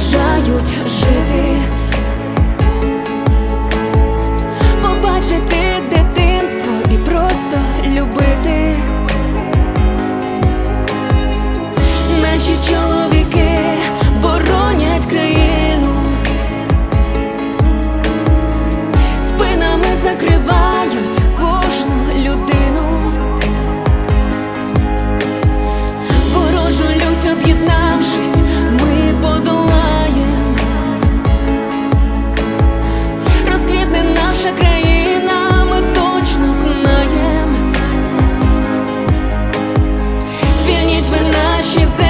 обожают жиды. Ніч ви наші землі